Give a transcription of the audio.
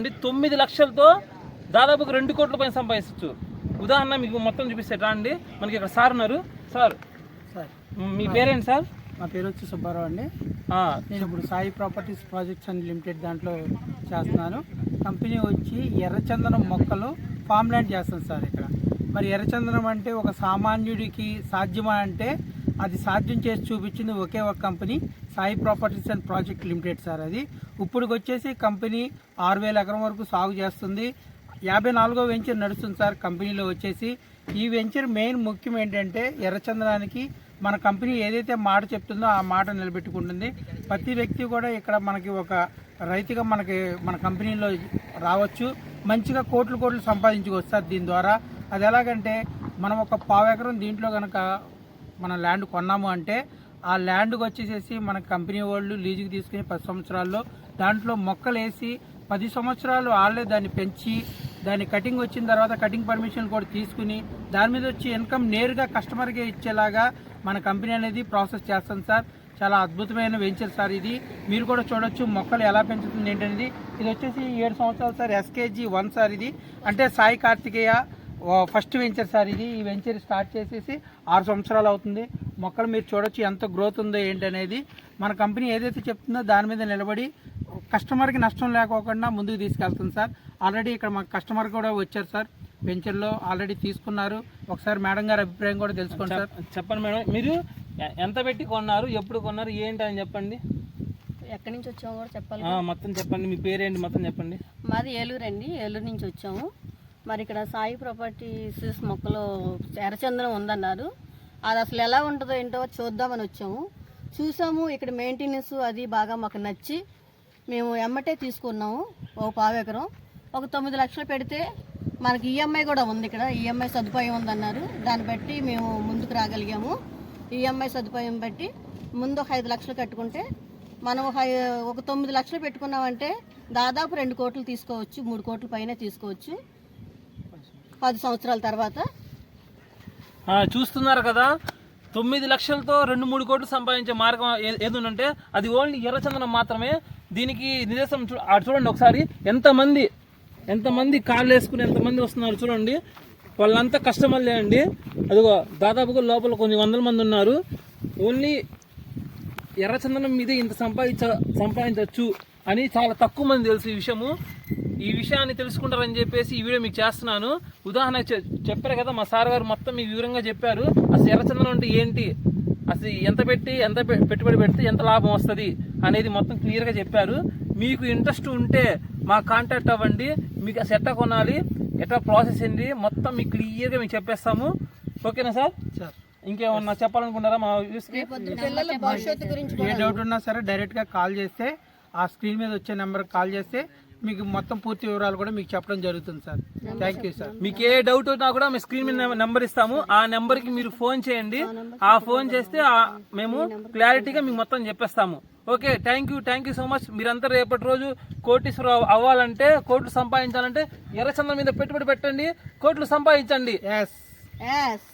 అండి తొమ్మిది లక్షలతో దాదాపు రెండు కోట్ల పైన సంపాదించవచ్చు. ఉదాహరణ మీకు మొత్తం చూపిస్తే ఎట్లా అండి. మనకి ఇక్కడ సార్ ఉన్నారు. సార్. సార్. మీ పేరేంటి సార్? మా పేరు వచ్చి సుబ్బారావు అండి. నేను ఇప్పుడు Sai properties projects and limited దాంట్లో చేస్తున్నాను. కంపెనీ వచ్చి ఎర్రచందనం మొక్కలు ఫామ్ ల్యాండ్ చేస్తాను సార్ ఇక్కడ. మరి ఎర్రచందనం అంటే ఒక సామాన్యుడికి సాధ్యమా అంటే అది సాధ్యం చేసి చూపించింది ఒకే ఒక company Sai properties and project limited sir అది. ఇప్పుడు వచ్చేసి కంపెనీ ఆరు వేల ఎకరం వరకు సాగు చేస్తుంది. యాభై నాలుగో వెంచర్ నడుస్తుంది సార్ కంపెనీలో వచ్చేసి. ఈ వెంచర్ మెయిన్ ముఖ్యం ఏంటంటే ఎర్రచందనానికి మన కంపెనీ ఏదైతే మాట చెప్తుందో ఆ మాట నిలబెట్టుకుంటుంది. ప్రతి వ్యక్తి కూడా ఇక్కడ మనకి ఒక రైతుగా మనకి మన కంపెనీలో రావచ్చు. మంచిగా కోట్లు కోట్లు సంపాదించుకోవచ్చు సార్ దీని ద్వారా. అది ఎలాగంటే మనం ఒక పావు ఎకరం దీంట్లో కనుక మన ల్యాండ్ కొన్నాము అంటే ఆ ల్యాండ్కి వచ్చేసేసి మన కంపెనీ వాళ్ళు లీజుకి తీసుకుని పది సంవత్సరాల్లో దాంట్లో మొక్కలు వేసి పది సంవత్సరాలు వాళ్ళే దాన్ని పెంచి దాని కటింగ్ వచ్చిన తర్వాత కటింగ్ పర్మిషన్ కూడా తీసుకుని దాని మీద వచ్చి ఇన్కమ్ నేరుగా కస్టమర్కే ఇచ్చేలాగా మన కంపెనీ అనేది ప్రాసెస్ చేస్తాం సార్. చాలా అద్భుతమైన వెంచర్ సార్ ఇది. మీరు కూడా చూడొచ్చు మొక్కలు ఎలా పెంచుతుంది ఏంటనేది. ఇది వచ్చేసి ఏడు సంవత్సరాలు సార్. ఎస్కేజీ వన్ సార్ ఇది. అంటే Sai Karthikeya first venture sir ఇది. ఈ వెంచర్ స్టార్ట్ చేసేసి ఆరు సంవత్సరాలు అవుతుంది. మొక్కలు మీరు చూడొచ్చు ఎంత గ్రోత్ ఉందో ఏంటనేది. మన కంపెనీ ఏదైతే చెప్తుందో దాని మీద నిలబడి కస్టమర్కి నష్టం లేకోకుండా ముందుకు తీసుకెళ్తుంది సార్. ఆల్రెడీ ఇక్కడ మా కస్టమర్ కూడా వచ్చారు సార్. వెంచర్లో ఆల్రెడీ తీసుకున్నారు. ఒకసారి మేడం గారి అభిప్రాయం కూడా తెలుసుకోండి సార్. చెప్పండి మేడం. మీరు ఎంత పెట్టి కొన్నారు? ఎప్పుడు కొన్నారు? ఏంటి అని చెప్పండి. ఎక్కడి నుంచి వచ్చామో కూడా చెప్పాలి ఆ, మొత్తం చెప్పండి. మీ పేరేంటి? మొత్తం చెప్పండి. మాది ఏలూరు అండి ఏలూరు నుంచి వచ్చాము. మరి ఇక్కడ సాయి ప్రాపర్టీస్ మొక్కలో ఎర్రచందనం ఉందన్నారు. అది అసలు ఎలా ఉంటుందో ఏంటో చూద్దామని వచ్చాము. చూసాము ఇక్కడ మెయింటెనెన్స్ అది బాగా మాకు నచ్చి మేము ఎమ్మటే తీసుకున్నాము ఓ పావు ఎకరం. ఒక తొమ్మిది లక్షలు పెడితే మనకి ఈఎంఐ కూడా ఉంది ఇక్కడ. ఈఎంఐ సదుపాయం ఉందన్నారు. దాన్ని బట్టి మేము ముందుకు రాగలిగాము. ఈఎంఐ సదుపాయం బట్టి ముందు ఒక ఐదు లక్షలు కట్టుకుంటే మనం ఒక తొమ్మిది లక్షలు పెట్టుకున్నామంటే దాదాపు రెండు కోట్లు తీసుకోవచ్చు మూడు కోట్ల పైన తీసుకోవచ్చు. పది సంవత్సరాల తర్వాత. చూస్తున్నారు కదా తొమ్మిది లక్షలతో రెండు మూడు కోట్లు సంపాదించే మార్గం ఏ- ఏదుందంటే అది ఓన్లీ ఎర్రచందనం మాత్రమే. దీనికి నిదర్శనం చూ చూడండి ఒకసారి ఎంతమంది ఎంతమంది కాళ్ళు వేసుకుని ఎంతమంది వస్తున్నారు చూడండి. వాళ్ళంతా కస్టమర్లే అండి. అదిగో దాదాపుగా లోపల కొన్ని వందల మంది ఉన్నారు. ఓన్లీ ఎర్రచందనం మీదే ఇంత సంపాదించ సంపాదించవచ్చు. అని చాలా తక్కువ మంది తెలుసు ఈ విషయము. ఈ విషయాన్ని తెలుసుకుంటారని చెప్పేసి ఈ వీడియో మీకు చేస్తున్నాను. ఉదాహరణ చెప్పారు కదా మా సార్ గారు మొత్తం మీకు వివరంగా చెప్పారు. అసలు ఎర్రచందనం అంటే ఏంటి? అసలు ఎంత పెట్టి ఎంత పె- పెట్టుబడి పెడితే ఎంత లాభం వస్తుంది అనేది మొత్తం క్లియర్గా చెప్పారు. మీకు ఇంట్రెస్ట్ ఉంటే మా కాంటాక్ట్ అవ్వండి. మీకు అసలు ఎట్లా కొనాలి ఎట్లా ప్రాసెస్ ఏంటి మొత్తం మీకు క్లియర్గా మీకు చెప్పేస్తాము. ఓకేనా సార్? సార్. ఇంకేమన్నా చెప్పాలనుకుంటారా మా యూస్కి ఏ డౌట్ ఉన్నా సరే డైరెక్ట్గా కాల్ చేస్తే ఆ స్క్రీన్ మీద వచ్చే నెంబర్కి కాల్ చేస్తే మీకు మొత్తం పూర్తి వివరాలు కూడా మీకు చెప్పడం జరుగుతుంది సార్. థ్యాంక్ యూ సార్ మీకు ఏ డౌట్ ఉన్నా కూడా మీ స్క్రీన్ మీద నెంబర్ ఇస్తాము. ఆ నెంబర్కి మీరు ఫోన్ చేయండి. ఆ ఫోన్ చేస్తే ఆ- మేము క్లారిటీగా మీకు మొత్తం చెప్పేస్తాము. Okay thank you thank you so much మీరంతా రేపటి రోజు కోటీశ్వర అవ్వాలంటే కోట్లు సంపాదించాలంటే ఎర్రచంద్రం మీద పెట్టుబడి పెట్టండి కోట్లు సంపాదించండి. Yes yes